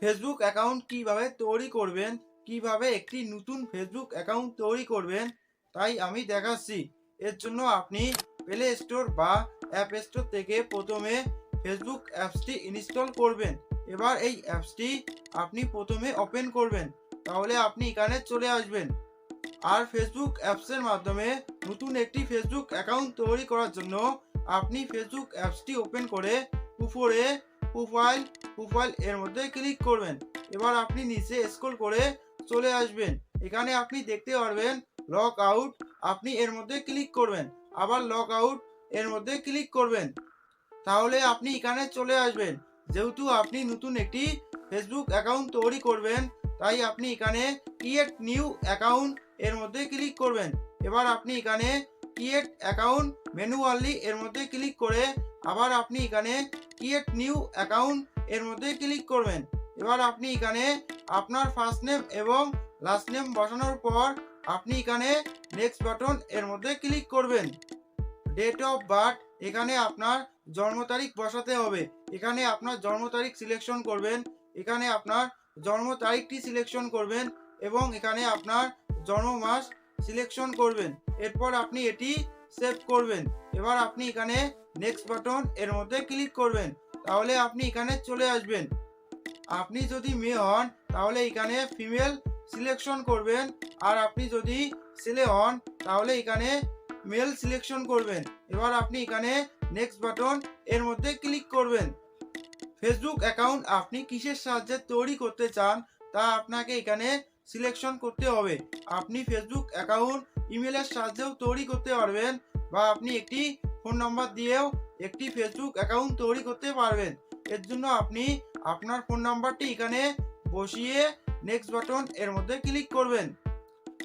Facebook account কীভাবে তৈরি করবেন? কীভাবে একটি নতুন ফেসবুক অ্যাকাউন্ট তৈরি করবেন? তাই আমি দেখাচ্ছি। এর জন্য আপনি প্লে স্টোর বা অ্যাপ স্টোর থেকে প্রথমে ফেসবুক অ্যাপসটি ইনস্টল করবেন। এবার এই অ্যাপসটি আপনি প্রথমে ওপেন করবেন। তাহলে আপনি এখানে চলে আসবেন। আর ফেসবুক অ্যাপসের মাধ্যমে নতুন একটি ফেসবুক অ্যাকাউন্ট তৈরি করার জন্য আপনি ফেসবুক অ্যাপসটি ওপেন করে উপরে প্রোফাইল প্রোফাইল এর মধ্যে ক্লিক করবেন। এবার আপনি নিচে স্ক্রল করে চলে আসবেন। এখানে আপনি দেখতে পারবেন লগ আউট আপনি এর মধ্যে ক্লিক করবেন। আবার লগ আউট এর মধ্যে ক্লিক করবেন। তাহলে আপনি এখানে চলে আসবেন। যেহেতু আপনি নতুন একটি ফেসবুক অ্যাকাউন্ট তৈরি করবেন, তাই আপনি এখানে ক্রিয়েট নিউ অ্যাকাউন্ট এর মধ্যে ক্লিক করবেন। এবার আপনি এখানে ক্রিয়েট অ্যাকাউন্ট ম্যানুয়ালি এর মধ্যে ক্লিক করে আবার আপনি এখানে ক্রিয়েট নিউ অ্যাকাউন্ট এর মধ্যে ক্লিক করবেন। এবার আপনি এখানে আপনার ফার্স্ট নেম এবং লাস্ট নেম বসানোর পর আপনি এখানে নেক্সট বাটন এর মধ্যে ক্লিক করবেন। ডেট অফ বার্থ এখানে আপনার জন্ম তারিখ বসাতে হবে। এখানে আপনার জন্ম তারিখ সিলেকশন করবেন। এখানে আপনার জন্ম তারিখটি সিলেকশন করবেন এবং এখানে আপনার জন্ম মাস সিলেকশন করবেন। এরপর আপনি এটি সেভ করবেন। এবার আপনি এখানে নেক্সট বাটন এর মধ্যে ক্লিক করবেন। তাহলে আপনি এখানে চলে আসবেন। আপনি যদি মেয়ে হন, তাহলে এখানে ফিমেল সিলেকশন করবেন। আর আপনি যদি ছেলে হন, তাহলে এখানে মেল সিলেকশন করবেন। এবার আপনি এখানে নেক্সট বাটন এর মধ্যে ক্লিক করবেন। ফেসবুক অ্যাকাউন্ট আপনি কিসের সাহায্যে তৈরি করতে চান, তা আপনাকে এখানে সিলেকশন করতে হবে। আপনি ফেসবুক অ্যাকাউন্ট ইমেলের সাহায্যেও তৈরি করতে পারবেন বা আপনি একটি ফোন নাম্বার দিয়েও একটি ফেসবুক অ্যাকাউন্ট তৈরি করতে পারবেন। এর জন্য আপনি আপনার ফোন নাম্বারটি এখানে বসিয়ে নেক্সট বাটন এর মধ্যে ক্লিক করবেন।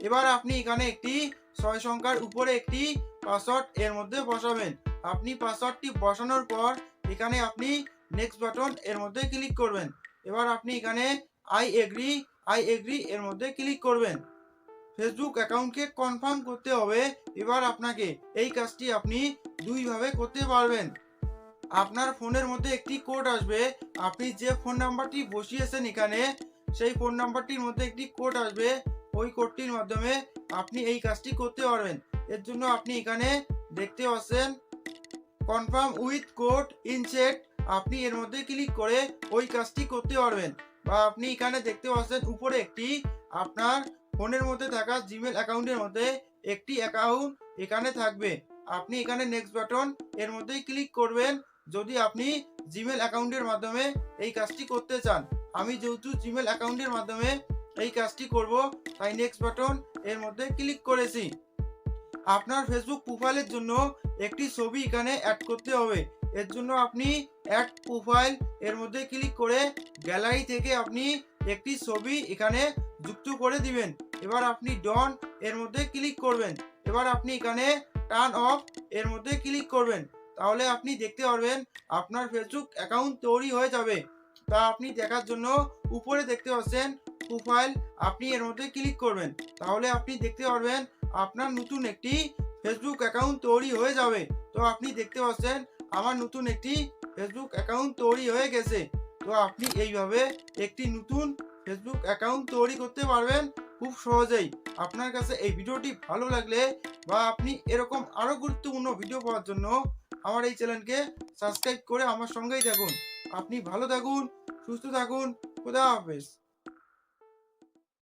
এবার আপনি এখানে একটি ছয় সংখ্যার উপরে একটি পাসওয়ার্ড এর মধ্যে বসাবেন। আপনি পাসওয়ার্ডটি বসানোর পর এখানে আপনি নেক্সট বাটন এর মধ্যে ক্লিক করবেন। এবার আপনি এখানে আই এগ্রি আই এগ্রি এর মধ্যে ক্লিক করবেন। ফেসবুক অ্যাকাউন্টকে কনফার্ম করতে হবে। এবার আপনাকে এই কাজটি আপনি দুইভাবে করতে পারবেন। আপনার ফোনের মধ্যে একটি কোড আসবে। আপনি যে ফোন নাম্বারটি বসিয়েছেন এখানে, সেই ফোন নাম্বারটির মধ্যে একটি কোড আসবে। ওই কোডটির মাধ্যমে আপনি এই কাজটি করতে পারবেন। এর জন্য আপনি এখানে দেখতে পাচ্ছেন কনফার্ম উইথ কোড ইনসেট আপনি এর মধ্যে ক্লিক করে ওই কাজটি করতে পারবেন। বা আপনি এখানে দেখতে পাচ্ছেন, উপরে একটি আপনার ফোনের মধ্যে থাকা জিমেল অ্যাকাউন্টের মধ্যে একটি অ্যাকাউন্ট এখানে থাকবে। আপনি এখানে নেক্সট বাটন এর মধ্যেই ক্লিক করবেন। যদি আপনি জিমেল অ্যাকাউন্টের মাধ্যমে এই কাজটি করতে চান, আমি যেহেতু জিমেল অ্যাকাউন্টের মাধ্যমে এই কাজটি করব, তাই নেক্সট বাটন এর মধ্যে ক্লিক করেছি। আপনার ফেসবুক প্রোফাইলের জন্য একটি ছবি এখানে অ্যাড করতে হবে। এর জন্য আপনি অ্যাড প্রোফাইল এর মধ্যে ক্লিক করে গ্যালারি থেকে আপনি একটি ছবি এখানে যুক্ত করে দিবেন। এবার আপনি ডন এর মধ্যে ক্লিক করবেন। এবার আপনি এখানে টার্ন অফ এর মধ্যে ক্লিক করবেন। তাহলে আপনি দেখতে পারবেন আপনার ফেসবুক অ্যাকাউন্ট তৈরি হয়ে যাবে। তা আপনি দেখার জন্য উপরে দেখতে পাচ্ছেন প্রোফাইল আপনি এর মধ্যে ক্লিক করবেন। তাহলে আপনি দেখতে পারবেন আপনার নতুন একটি ফেসবুক অ্যাকাউন্ট তৈরি হয়ে যাবে। তো আপনি দেখতে পাচ্ছেন আমার নতুন একটি ফেসবুক অ্যাকাউন্ট তৈরি হয়ে গেছে। তো আপনি এইভাবে একটি নতুন ফেসবুক অ্যাকাউন্ট তৈরি করতে পারবেন। খুব সহজেই আপনার কাছে এই ভিডিওটি ভালো লাগলে বা আপনি এরকম আরও গুরুত্বপূর্ণ ভিডিও পাওয়ার জন্য আমার এই চ্যানেলকে সাবস্ক্রাইব করে আমার সঙ্গেই থাকুন। আপনি ভালো থাকুন, সুস্থ থাকুন, খুদা হাফেজ।